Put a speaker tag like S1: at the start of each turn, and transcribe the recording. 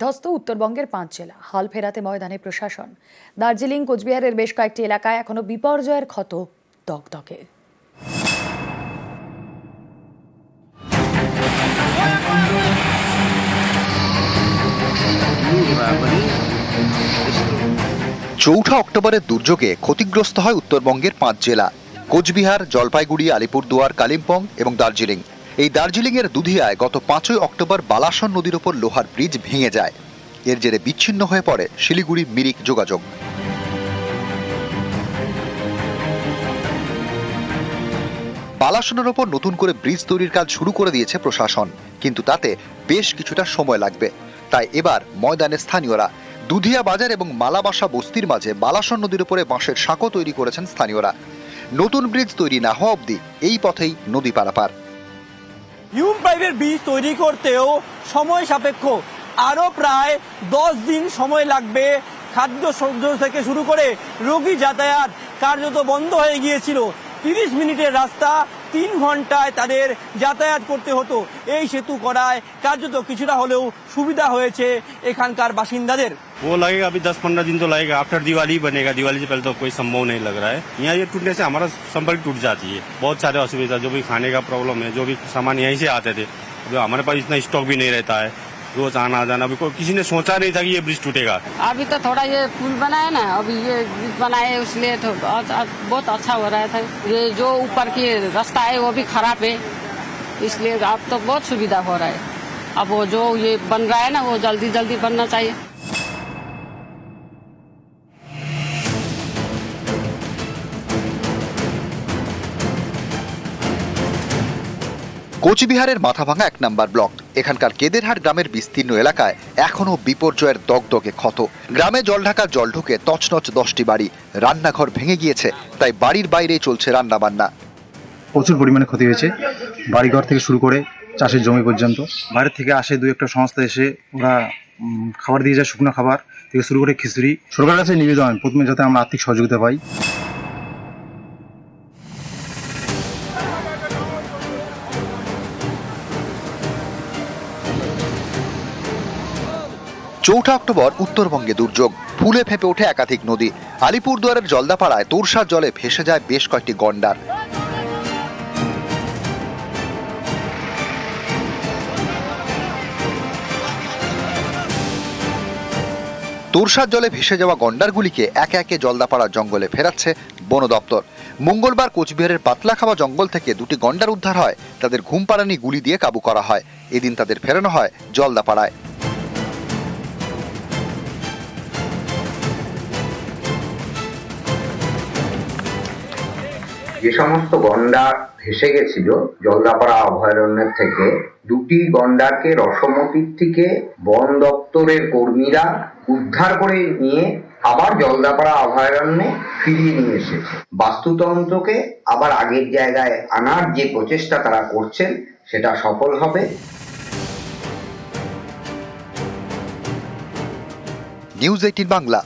S1: বিধ্বস্ত উত্তরবঙ্গের পাঁচ জেলা, হাল ফেরাতে ময়দানে প্রশাসন। দার্জিলিং, কোচবিহারের বেশ কয়েকটি এলাকায় এখনও বিপর্যয়ের ক্ষত দগদগে।
S2: চৌঠা অক্টোবরের দুর্যোগে ক্ষতিগ্রস্ত হয় উত্তরবঙ্গের পাঁচ জেলা, কোচবিহার, জলপাইগুড়ি, আলিপুরদুয়ার, কালিম্পং এবং দার্জিলিং। এই দার্জিলিংয়ের দুধিয়ায় গত পাঁচই অক্টোবর বালাসন নদীর ওপর লোহার ব্রিজ ভেঙে যায়। এর জেরে বিচ্ছিন্ন হয়ে পড়ে শিলিগুড়ি মিরিক যোগাযোগ। বালাসনের ওপর নতুন করে ব্রিজ তৈরির কাজ শুরু করে দিয়েছে প্রশাসন, কিন্তু তাতে বেশ কিছুটা সময় লাগবে। তাই এবার ময়দানে স্থানীয়রা দুধিয়া বাজার এবং মালাবাসা বস্তির মাঝে বালাসন নদীর উপরে বাঁশের সাঁকো তৈরি করেছেন স্থানীয়রা। নতুন ব্রিজ তৈরি না হওয়া অবধি এই পথেই নদী পারাপার।
S3: হিউম পাইপের বীজ তৈরি করতেও সময় সাপেক্ষ। আরও প্রায় দশ দিন সময় লাগবে খাদ্য সদ্য থেকে শুরু করে রোগী যাতায়াত। কার্যত বন্ধ হয়ে গিয়েছিল। তিরিশ মিনিটের রাস্তা তিন ঘন্টায় তাদের যাতায়াত করতে হতো এই সেতু করায় কার্যত কিছুটা হলেও সুবিধা হয়েছে এখানকার বাসিন্দাদের
S4: वो लगेगा अभी दस पंद्रह दिन तो लगेगा आफ्टर दिवाली ही बनेगा दिवाली से पहले तो कोई संभव नहीं लग रहा है यहाँ ये टूटने से हमारा संपर्क टूट जाती है बहुत सारे असुविधा जो भी खाने का प्रॉब्लम है जो भी सामान यहीं से आते थे अभी हमारे पास इतना स्टॉक भी नहीं रहता है रोज आना जाना अभी कोई किसी ने सोचा नहीं था कि ये ब्रिज टूटेगा
S5: अभी तो थोड़ा ये पुल बना है ना अभी ये ब्रिज बनाए इसलिए तो बहुत बहुत अच्छा हो रहा था ये जो ऊपर की रास्ता है वो भी खराब है इसलिए अब तो बहुत सुविधा हो रहा है अब वो जो ये बन रहा है ना वो जल्दी जल्दी बनना चाहिए
S2: কোচবিহারের মাথাভাঙা এক নাম্বার ব্লক এখানকার কেদেরহাট গ্রামের বিস্তীর্ণ এলাকায় এখনও বিপর্যয়ের দগদগে ক্ষত। গ্রামে জল ঢাকা জল ঢুকে তছনছ দশটি বাড়ি, রান্নাঘর ভেঙে গিয়েছে, তাই বাড়ির বাইরেই চলছে রান্না বান্না
S6: প্রচুর পরিমাণে ক্ষতি হয়েছে। বাড়িঘর থেকে শুরু করে চাষের জমি পর্যন্ত। বাইরে থেকে আসে দু একটা সংস্থা এসে ওরা খাবার দিয়ে যায়, শুকনো খাবার থেকে শুরু করে খিচুড়ি। সরকারের কাছে নিবেদন, প্রথমে যাতে আমরা আর্থিক সহযোগিতা পাই।
S2: চৌঠা অক্টোবর উত্তরবঙ্গে দুর্যোগ। ফুলে ফেঁপে ওঠে একাধিক নদী। আলিপুরদুয়ারের জলদাপাড়ায় তোরসার জলে ভেসে যায় বেশ কয়েকটি গন্ডার। তোরসার জলে ভেসে যাওয়া গন্ডারগুলিকে একে একে জলদাপাড়ার জঙ্গলে ফেরাচ্ছে বন দপ্তর। মঙ্গলবার কোচবিহারের পাতলা খাওয়া জঙ্গল থেকে দুটি গন্ডার উদ্ধার হয়। তাদের ঘুম পাড়ানি গুলি দিয়ে কাবু করা হয়। এদিন তাদের ফেরানো হয় জলদাপাড়ায়।
S7: যে সমস্ত গন্ডার ভেসে গেছিল, জলদাপাড়া অভয়ারণ্যের থেকে, দুটি গন্ডারকে রসমতির থেকে বন দপ্তরের কর্মীরা উদ্ধার করে নিয়ে আবার জলদাপাড়া অভয়ারণ্যে ফিরিয়ে নিয়ে এসেছে। বাস্তুতন্ত্রকে আবার আগের জায়গায় আনার যে প্রচেষ্টা তারা করছেন, সেটা সফল হবে।
S2: News Eighteen Bangla.